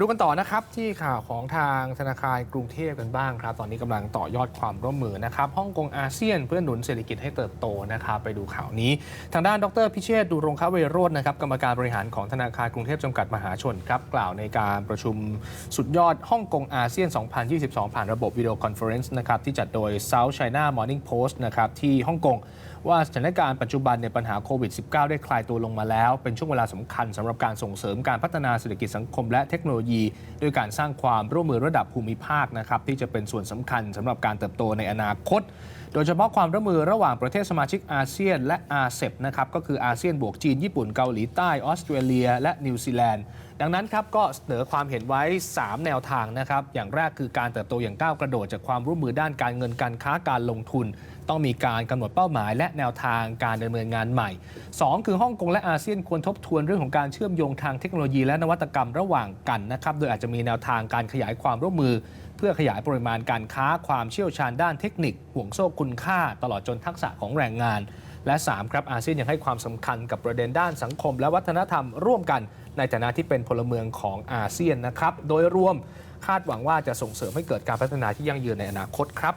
ดูกันต่อนะครับที่ข่าวของทางธนาคารกรุงเทพกันบ้างครับ ตอนนี้กำลังต่อยอดความร่วมมือนะครับฮ่องกงอาเซียนเพื่อหนุนเศรษฐกิจให้เติบโตนะครับไปดูข่าวนี้ ทางด้านดรพิเชษดูรงคเวโรจน์นะครับกรรมการบริหารของธนาคารกรุงเทพจำกัดมหาชนครับกล่าวในการประชุมสุดยอดฮ่องกงอาเซียน 2022 ผ่านระบบวิดีโอคอนเฟอเรนซ์นะครับที่จัดโดย South China Morning Post นะครับที่ฮ่องกง ว่าสถานการณ์ปัจจุบันในปัญหาโควิด -19 ได้คลายตัวลงมาแล้ว เป็นช่วงเวลาสำคัญสำหรับการส่งเสริมการพัฒนาเศรษฐกิจสังคมและเทคโนโลยี ด้วยการสร้างความร่วมมือระดับภูมิภาคนะครับที่จะเป็นส่วนสำคัญสำหรับการเติบโตในอนาคต โดยเฉพาะความร่วมมือระหว่างประเทศสมาชิกอาเซียนและอาเซบนะครับก็คืออาเซียนบวกจีนญี่ปุ่นเกาหลีใต้ออสเตรเลีย และนิวซีแลนด์ ดังนั้นครับก็เสนอความเห็นไว้ 3 แนวทางนะครับ อย่างแรกคือการเติบโตอย่างก้าวกระโดดจากความร่วมมือด้านการเงินการค้าการลงทุน ต้องมีการกำหนดเป้าหมาย และแนวทางการดำเนินงานใหม่ 2 คือฮ่องกงและอาเซียนควรทบทวนเรื่องของการเชื่อมโยงทางเทคโนโลยีและนวัตกรรมระหว่างกันนะครับโดยอาจจะมีแนวทางการขยายความร่วมมือ เพื่อขยายปริมาณการค้าความเชี่ยวชาญด้านเทคนิคห่วงโซ่คุณค่า ตลอดจนทักษะของแรงงาน และ 3 ครับอาเซียนยังให้ความสำคัญกับประเด็นด้านสังคม และวัฒนธรรมร่วมกัน ในฐานะที่เป็นพลเมืองของอาเซียนนะครับ โดยรวมคาดหวังว่าจะส่งเสริมให้เกิดการพัฒนาที่ยั่งยืนในอนาคตครับ